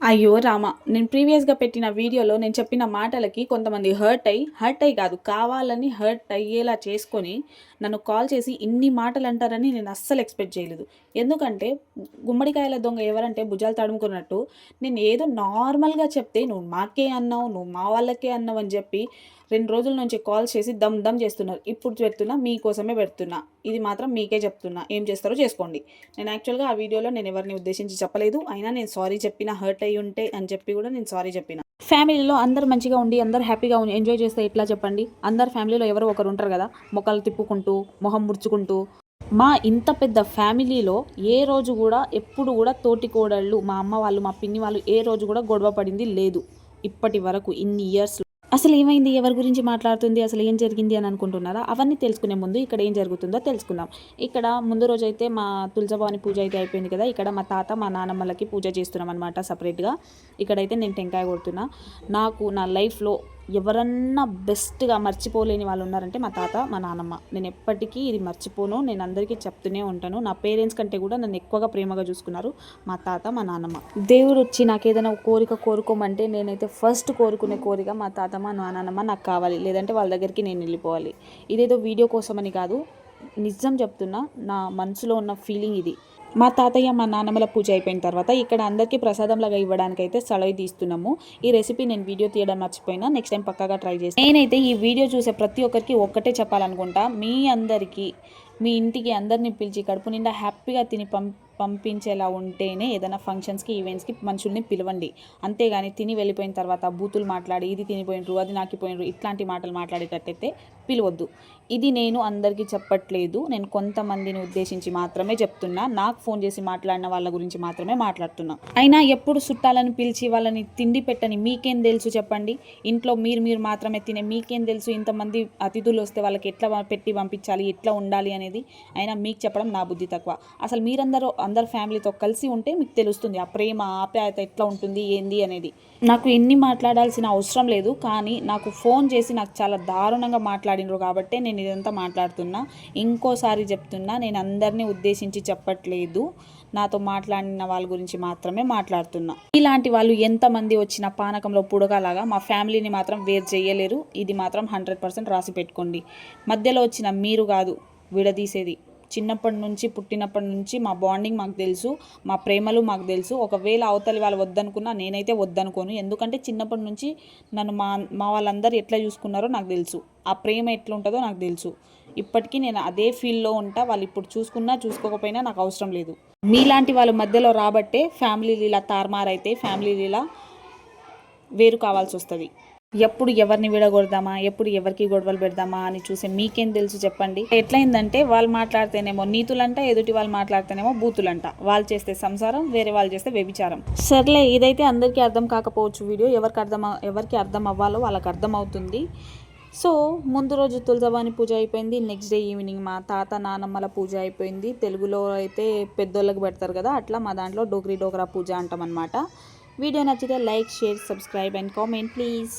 అయ్యో రామ నేను ప్రీవియస్గా పెట్టిన వీడియోలో నేను చెప్పిన మాటలకి కొంతమంది హర్ట్ అయ్యి హర్ట్ అయ్యి కాదు కావాలని హర్ట్ అయ్యేలా చేసుకొని నన్ను కాల్ చేసి ఇన్ని మాటలు అంటారని నేను అస్సలు ఎక్స్పెక్ట్ చేయలేదు. ఎందుకంటే గుమ్మడికాయల దొంగ ఎవరంటే భుజాలు తడుముకున్నట్టు నేను ఏదో నార్మల్గా చెప్తే నువ్వు మాకే అన్నావు నువ్వు మా వాళ్ళకే అన్నావు అని చెప్పి రెండు రోజుల నుంచి కాల్ చేసి దమ్ దమ్ చేస్తున్నారు. ఇప్పుడు పెడుతున్నా మీకోసమే పెడుతున్నా. ఇది మాత్రం మీకే చెప్తున్నా. ఏం చేస్తారో చేసుకోండి. నేను యాక్చువల్గా ఆ వీడియోలో నేను ఎవరిని ఉద్దేశించి చెప్పలేదు. అయినా నేను సారీ చెప్పిన హర్ట్ అయ్యి ఉంటే అని చెప్పి కూడా నేను సారీ చెప్పిన. ఫ్యామిలీలో అందరు మంచిగా ఉండి అందరు హ్యాపీగా ఉండి ఎంజాయ్ చేస్తే ఎట్లా చెప్పండి? అందరు ఫ్యామిలీలో ఎవరో ఒకరు ఉంటారు కదా మొక్కలు తిప్పుకుంటూ మొహం ముడుచుకుంటూ. మా ఇంత పెద్ద ఫ్యామిలీలో ఏ రోజు కూడా ఎప్పుడు కూడా తోటి కోడళ్ళు మా అమ్మ వాళ్ళు మా పిన్ని వాళ్ళు ఏ రోజు కూడా గొడవ పడింది లేదు. ఇప్పటి వరకు ఇన్ని ఇయర్స్ అసలు ఏమైంది ఎవరి గురించి మాట్లాడుతుంది? అసలు ఏం జరిగింది అని అనుకుంటున్నారా? అవన్నీ తెలుసుకునే ముందు ఇక్కడ ఏం జరుగుతుందో తెలుసుకుందాం. ఇక్కడ ముందు రోజు అయితే మా తులజభవాని పూజ అయితే అయిపోయింది కదా. ఇక్కడ మా తాత మా నాన్నమ్మలకి పూజ చేస్తున్నాం అనమాట సపరేట్గా ఇక్కడైతే నేను టెంకాయ కొడుతున్నా. నాకు నా లైఫ్లో ఎవరన్నా బెస్ట్గా మర్చిపోలేని వాళ్ళు ఉన్నారంటే మా తాత మా నాన్నమ్మ నేను ఎప్పటికీ ఇది మర్చిపోను. నేను అందరికీ చెప్తూనే ఉంటాను. నా పేరెంట్స్ కంటే కూడా నన్ను ఎక్కువగా ప్రేమగా చూసుకున్నారు మా తాత మా నాన్నమ్మ దేవుడు వచ్చి నాకు ఏదైనా కోరిక కోరుకోమంటే నేనైతే ఫస్ట్ కోరుకునే కోరిక మా తాత మా నాన్నమ్మ నాకు కావాలి. లేదంటే వాళ్ళ దగ్గరికి నేను వెళ్ళిపోవాలి. ఇదేదో వీడియో కోసమని కాదు. నిజం చెప్తున్నా నా మనసులో ఉన్న ఫీలింగ్ ఇది. మా తాతయ్య మా నాన్నమ్మల పూజ అయిపోయిన తర్వాత ఇక్కడ అందరికీ ప్రసాదంలాగా ఇవ్వడానికి అయితే సెలవు తీస్తున్నాము. ఈ రెసిపీ నేను వీడియో తీయడం మర్చిపోయినా. నెక్స్ట్ టైం పక్కాగా ట్రై చేస్తాను నేనైతే ఈ వీడియో చూసే ప్రతి ఒక్కరికి ఒక్కటే చెప్పాలనుకుంటా. మీ అందరికీ మీ ఇంటికి అందరినీ పిలిచి కడుపు నిండా హ్యాపీగా తిని పం పంపించేలా ఉంటేనే ఏదైనా ఫంక్షన్స్కి ఈవెంట్స్కి మనుషుల్ని పిలవండి. అంతేగాని తిని వెళ్ళిపోయిన తర్వాత బూతులు మాట్లాడి ఇది తినిపోయినరు అది నాకిపోయినరు ఇట్లాంటి మాటలు మాట్లాడేటట్టయితే పిలవద్దు. ఇది నేను అందరికీ చెప్పట్లేదు. నేను కొంతమందిని ఉద్దేశించి మాత్రమే చెప్తున్నా. నాకు ఫోన్ చేసి మాట్లాడిన వాళ్ళ గురించి మాత్రమే మాట్లాడుతున్నా. అయినా ఎప్పుడు చుట్టాలను పిలిచి వాళ్ళని తిండి పెట్టని మీకేం తెలుసు చెప్పండి? ఇంట్లో మీరు మీరు మాత్రమే తినే మీకేం తెలుసు? ఇంతమంది అతిథులు వస్తే వాళ్ళకి ఎట్లా పెట్టి పంపించాలి? ఎట్లా ఉండాలి అనేది? అయినా మీకు చెప్పడం నా బుద్ధి తక్కువ. అసలు మీరందరూ అందరు ఫ్యామిలీతో కలిసి ఉంటే మీకు తెలుస్తుంది ఆ ప్రేమ ఆప్యాయత ఎట్లా ఉంటుంది ఏంది అనేది. నాకు ఎన్ని మాట్లాడాల్సిన అవసరం లేదు కానీ నాకు ఫోన్ చేసి నాకు చాలా దారుణంగా మాట్లాడినరు కాబట్టి నేను ఇదంతా మాట్లాడుతున్నా. ఇంకోసారి చెప్తున్నా నేను అందరినీ ఉద్దేశించి చెప్పట్లేదు. నాతో మాట్లాడిన వాళ్ళ గురించి మాత్రమే మాట్లాడుతున్నా. ఇలాంటి వాళ్ళు ఎంతమంది వచ్చిన పానకంలో పుడగలాగా మా ఫ్యామిలీని మాత్రం వేరు చేయలేరు. ఇది మాత్రం హండ్రెడ్ పర్సెంట్ రాసి పెట్టుకోండి. మధ్యలో వచ్చిన మీరు కాదు విడదీసేది. చిన్నప్పటి నుంచి పుట్టినప్పటి నుంచి మా బాండింగ్ మాకు తెలుసు మా ప్రేమలు మాకు తెలుసు. ఒకవేళ అవతలి వాళ్ళు వద్దనుకున్నా నేనైతే వద్దనుకోను. ఎందుకంటే చిన్నప్పటి నుంచి నన్ను మా మా వాళ్ళందరూ ఎట్లా చూసుకున్నారో నాకు తెలుసు. ఆ ప్రేమ ఎట్లుంటుందో నాకు తెలుసు. ఇప్పటికీ నేను అదే ఫీల్డ్లో ఉంటా. వాళ్ళు ఇప్పుడు చూసుకున్నా చూసుకోకపోయినా నాకు అవసరం లేదు. మీలాంటి వాళ్ళ మధ్యలో రాబట్టే ఫ్యామిలీలు ఇలా తారుమారైతే ఫ్యామిలీలు ఇలా వేరు కావాల్సి వస్తుంది ఎప్పుడు ఎవరిని విడగొడదామా? ఎప్పుడు ఎవరికి గొడవలు పెడదామా అని చూసే మీకేం తెలుసు చెప్పండి. ఎట్లయిందంటే వాళ్ళు మాట్లాడితేనేమో నీతులంట ఎదుటి వాళ్ళు మాట్లాడితేనేమో బూతులంట. వాళ్ళు చేస్తే సంసారం వేరే వాళ్ళు చేస్తే వ్యభిచారం. సర్లే ఇదైతే అందరికీ అర్థం కాకపోవచ్చు వీడియో. ఎవరికి అర్థం ఎవరికి అర్థం అవ్వాలో వాళ్ళకి అర్థం అవుతుంది సో ముందు రోజు తులజవాని పూజ అయిపోయింది. నెక్స్ట్ డే ఈవినింగ్ మా తాత నానమ్మల పూజ అయిపోయింది. తెలుగులో అయితే పెద్దోళ్ళకి పెడతారు కదా అట్లా మా దాంట్లో డోగ్రీ డోగ్రా పూజ అంటాం అనమాట వీడియో నచ్చితే like share subscribe and comment please.